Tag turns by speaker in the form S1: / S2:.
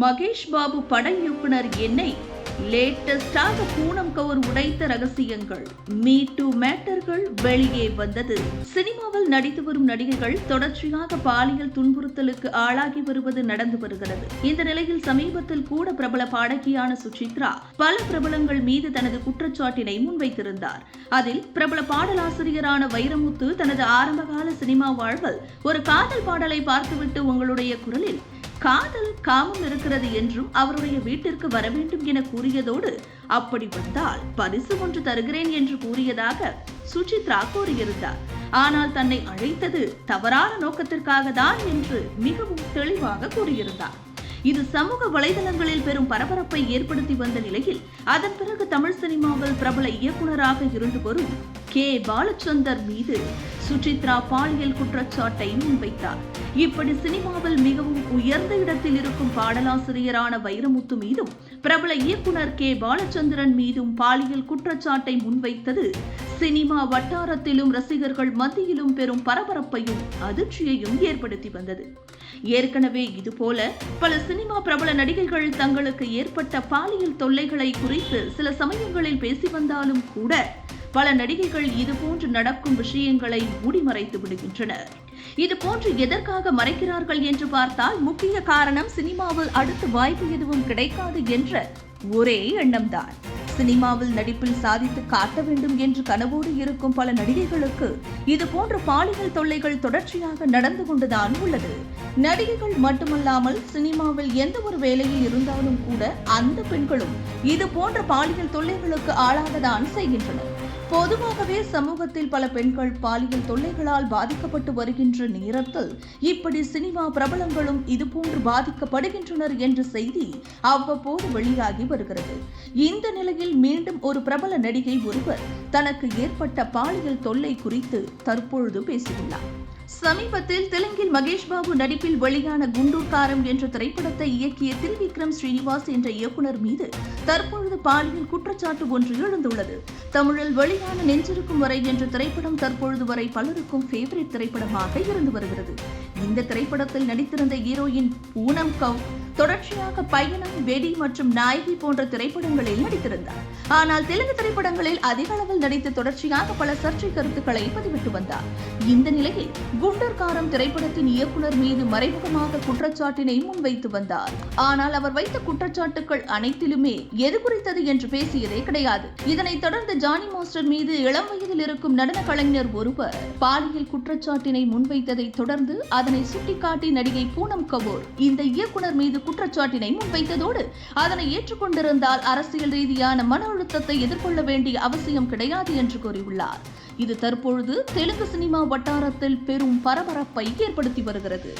S1: மகேஷ் பாபு பட இயக்குனர் என்னை லேட்டஸ்டாக பூனம் கவர் உடைத்த ரகசியங்கள். மீ டூ மேட்டர்கள் வெளியே வந்தது. சினிமாவில் நடித்து வரும் நடிகைகள் தொடர்ச்சியாக பாலியல் துன்புறுத்தலுக்கு ஆளாகி வருவது நடந்து வருகிறது. இந்த நிலையில் சமீபத்தில் கூட பிரபல பாடகியான சுசித்ரா பல பிரபலங்கள் மீது தனது குற்றச்சாட்டினை முன்வைத்திருந்தார். அதில் பிரபல பாடலாசிரியரான வைரமுத்து தனது ஆரம்பகால சினிமா வாழ்வில் ஒரு காதல் பாடலை பார்த்துவிட்டு உங்களுடைய குரலில் காதல் காமம் இருக்கிறது என்றும் அவருடைய வீட்டிற்கு வர வேண்டும் என கூறியதோடு அப்படி வந்தால் பரிசு ஒன்று தருகிறேன் என்று கூறியதாக சுஜித்ரா கூறியிருந்தார். ஆனால் தன்னை அழைத்தது தவறான நோக்கத்திற்காக தான் என்று மிகவும் தெளிவாக கூறியிருந்தார். இது சமூக வலைதளங்களில் பெரும் பரபரப்பை ஏற்படுத்தி வந்த நிலையில் அதன் பிறகு தமிழ் சினிமாவில் பிரபல இயக்குனராக இருந்து வரும் கே பாலச்சந்தர் மீது சுசித்ரா பாலியல் குற்றச்சாட்டை முன்வைத்தார். இப்படி சினிமாவில் மிகவும் உயர்ந்த இடத்தில் இருக்கும் பாடலாசிரியரான வைரமுத்து மீதும் பிரபல இயக்குனர் கே பாலச்சந்திரன் மீதும் பாலியல் குற்றச்சாட்டை முன்வைத்தது சினிமா வட்டாரத்திலும் ரசிகர்கள் மத்தியிலும் பெரும் பரபரப்பையும் அதிர்ச்சியையும் ஏற்படுத்தி வந்தது. ஏற்கனவே இதுபோல பல சினிமா பிரபல நடிகைகள் தங்களுக்கு ஏற்பட்ட பாலியல் தொல்லைகளை குறித்து சில சமயங்களில் பேசி வந்தாலும் கூட பல நடிகைகள் இதுபோன்று நடக்கும் விஷயங்களை மூடிமறைத்து விடுகின்றனர். இது போன்று எதற்காக மறைக்கிறார்கள் என்று பார்த்தால் முக்கிய காரணம் சினிமாவில் அடுத்து வாய்ப்பு எதுவும் கிடைக்காது என்ற ஒரே எண்ணம்தான். சினிமாவில் நடிப்பில் சாதித்து காட்ட வேண்டும் என்று கனவோடு இருக்கும் பல நடிகைகளுக்கு இதுபோன்ற பாலியல் தொல்லைகள் தொடர்ச்சியாக நடந்து கொண்டுதான் உள்ளது. நடிகைகள் மட்டுமல்லாமல் சினிமாவில் எந்த ஒரு வேலையில் இருந்தாலும் கூட அந்த பெண்களும் இது போன்ற பாலியல் தொல்லைகளுக்கு ஆளாகத்தான் செய்கின்றனர். பொதுவாகவே சமூகத்தில் பல பெண்கள் பாலியல் தொல்லைகளால் பாதிக்கப்பட்டு வருகின்ற நேரத்தில் இப்படி சினிமா பிரபலங்களும் இதுபோன்று பாதிக்கப்படுகின்றனர் என்ற செய்தி அவ்வப்போது வெளியாகி வருகிறது. இந்த நிலையில் இந்நிலையில் மீண்டும் ஒரு பிரபல நடிகை ஒருவர் தனக்கு ஏற்பட்ட பாலியல் தொல்லை குறித்து தற்பொழுது பேசியுள்ளார். சமீபத்தில் தெலுங்கில் மகேஷ் பாபு நடிப்பில் வெளியான குண்டூர்காரம் என்ற திரைப்படத்தை இயக்கிய திருவிக்ரம் ஸ்ரீனிவாஸ் என்ற இயக்குனர் மீது தற்பொழுது பாலியல் குற்றச்சாட்டு ஒன்று எழுந்துள்ளது. தமிழில் வெளியான நெஞ்சிருக்கும் வரை என்ற திரைப்படம் தற்பொழுது வரை பலருக்கும் ஃபேவரட் திரைப்படமாக இருந்து வருகிறது. இந்த திரைப்படத்தில் நடித்திருந்த ஹீரோயின் பூனம் கவ் தொடர்ச்சியாக பயணம் வெடி மற்றும் நாயகி போன்ற திரைப்படங்களில் நடித்திருந்தார். ஆனால் தெலுங்கு திரைப்படங்களில் அதிக அளவில் நடித்து தொடர்ச்சியாக பல சர்ச்சை கருத்துக்களை பதிவிட்டு வந்தார். இந்த நிலையில் குண்டர்காரம் திரைப்படத்தின் இயக்குனர் மீது மறைமுகமாக குற்றச்சாட்டினை முன்வைத்து வந்தார். ஆனால் அவர் வைத்த குற்றச்சாட்டுகள் அனைத்திலுமே எது குறித்தது என்று பேசியதே கிடையாது. இதனைத் தொடர்ந்து ஜானி மாஸ்டர் மீது இளம் வயதில் இருக்கும் நடன கலைஞர் ஒருவர் பாலியல் குற்றச்சாட்டினை முன்வைத்ததை தொடர்ந்து அதனை சுட்டிக்காட்டி நடிகை பூனம் கபூர் இந்த இயக்குனர் மீது குற்றச்சாட்டினை முன்வைத்ததோடு அதனை ஏற்றுக்கொண்டிருந்தால் அரசியல் ரீதியான மன அழுத்தத்தை எதிர்கொள்ள வேண்டிய அவசியம் கிடையாது என்று கூறியுள்ளார். இது தற்பொழுது தெலுங்கு சினிமா வட்டாரத்தில் பெரும் பரபரப்பை ஏற்படுத்தி வருகிறது.